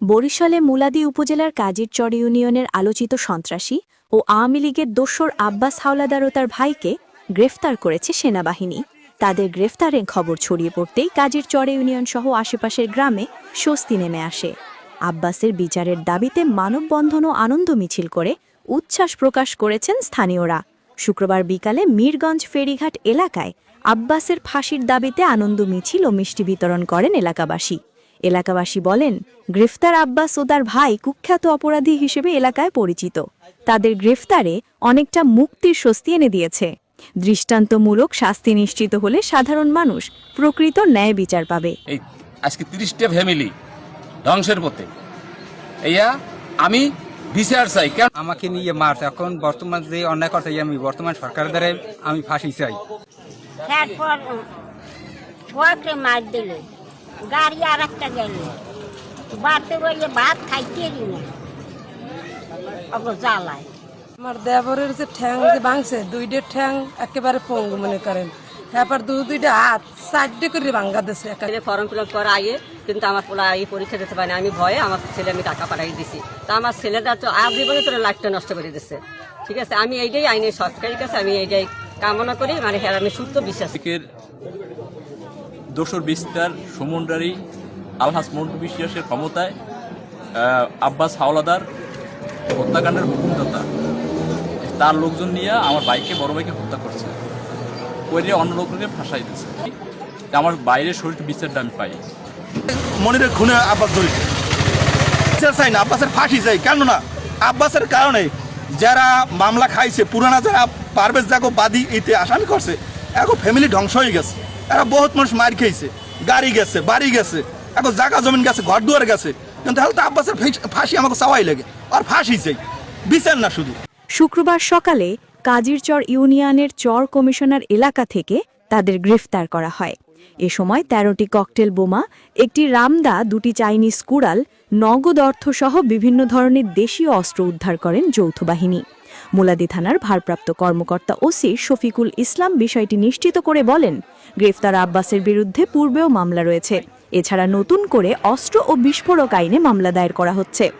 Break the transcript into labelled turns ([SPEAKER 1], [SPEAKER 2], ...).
[SPEAKER 1] বরিশালে মুলাদি উপজেলার কাজিরচর ইউনিয়নের আলোচিত সন্ত্রাসী ও আওয়ামী লীগের দোসর আব্বাস হাওলাদার ও তার ভাইকে গ্রেফতার করেছে সেনাবাহিনী। তাদের গ্রেফতারের খবর ছড়িয়ে পড়তেই কাজিরচর ইউনিয়ন সহ আশেপাশের গ্রামে স্বস্তি নেমে আসে। আব্বাসের বিচারের দাবিতে মানববন্ধন ও আনন্দ মিছিল করে উচ্ছ্বাস প্রকাশ করেছেন স্থানীয়রা। শুক্রবার বিকালে মীরগঞ্জ ফেরিঘাট এলাকায় আব্বাসের ফাঁসির দাবিতে আনন্দ মিছিল ও মিষ্টি বিতরণ করেন এলাকাবাসী। এলাকাবাসী বলেন গ্রেফতার আব্বাস ও তার ভাই কুখ্যাত অপরাধী হিসেবে এলাকায় পরিচিত। তাদের গ্রেফতারে অনেকটা মুক্তির স্বস্তি এনে দিয়েছে। দৃষ্টান্তমূলক শাস্তি নিশ্চিত হলে সাধারণ মানুষ প্রকৃত ন্যায় বিচার পাবে।
[SPEAKER 2] এই আজকে তিরিশটা ফ্যামিলি ধ্বংসের পথে। এইয়া আমি বিচার চাই। কেন?
[SPEAKER 3] আমাকে নিয়ে মারছে। এখন বর্তমান যে অন্যায় করছে আমি বর্তমান সরকারের দ্বারা আমি ফাঁসি চাই।
[SPEAKER 4] তারপর মার দিল। গাড়ি আর একটা গেল। বাড়তে বললে ভাত খাইতে না। অগো জ্বালায়।
[SPEAKER 5] আমার দেবরের যে ঠ্যাং যে ভাঙছে দুইটা ঠ্যাং একেবারে পঙ্গু মনে করেন। তারপর দু দুইটা হাত চারটে করে ভাঙ্গা দিছে
[SPEAKER 6] ফর্ম ফিল আপ করা আইয়ে কিন্তু আমার পোলা এই পরীক্ষা দিতে পারেনি আমি ভয়ে আমার ছেলে আমি টাকা পাঠাই দিছি। তা আমার ছেলেটা তো আর জীবনে তোর লাইফটা নষ্ট করে দিচ্ছে ঠিক আছে আমি এইটাই আইনের সরকারের কাছে আমি এইটাই কামনা করি। মানে হ্যাঁ আমি শুদ্ধ বিশ্বাস।
[SPEAKER 7] দোসর বিস্তার সমুন্ডারি আলহাস মন্টু বিশ্বাসের ক্ষমতায় আব্বাস হাওলাদার, হত্যাকাণ্ডের হুকুমদাতা। তার লোকজন নিয়ে আমার বাইকে বড় ভাইকে হত্যা করছে। করে অন্য লোককে ফাঁসাই দিচ্ছে আমার বাইরের শরীর বিচারটা আমি পাই।
[SPEAKER 8] মনিরের খুনে আব্বাস জড়িত বিচার চাই না, আব্বাসের ফাঁসি চাই, কেন না? আব্বাসের কারণে যারা মামলা খাইছে, পুরানা যারা পারভেজ জাগো বাদী এতে আসামি করছে, এখন ফ্যামিলি ধ্বংস হয়ে গেছে। এরা বহুত মানুষ মার খেয়েছে। গাড়ি গেছে, বাড়ি গেছে, এখন জায়গা জমিন গেছে, ঘর দুয়ার গেছে। কিন্তু তাহলে তো আব্বাসের ফাঁসি- আমাকে চাওয়াই লাগে, আর ফাঁসি চাই। বিচার না শুধু।
[SPEAKER 1] শুক্রবার সকালে কাজিরচর ইউনিয়নের চর কমিশনার এলাকা থেকে তাদের গ্রেফতার করা হয়। এ সময় তেরোটি ককটেল বোমা, একটি রামদা, দুটি চাইনিজ কুড়াল, নগদ অর্থসহ বিভিন্ন ধরনের দেশীয় অস্ত্র উদ্ধার করেন যৌথ বাহিনী। মুলাদি থানার ভারপ্রাপ্ত কর্মকর্তা ওসি শফিকুল ইসলাম বিষয়টি নিশ্চিত করে বলেন, গ্রেফতার আব্বাসের বিরুদ্ধে পূর্বেও মামলা রয়েছে। এছাড়া নতুন করে অস্ত্র ও বিস্ফোরক আইনে মামলা দায়ের করা হচ্ছে।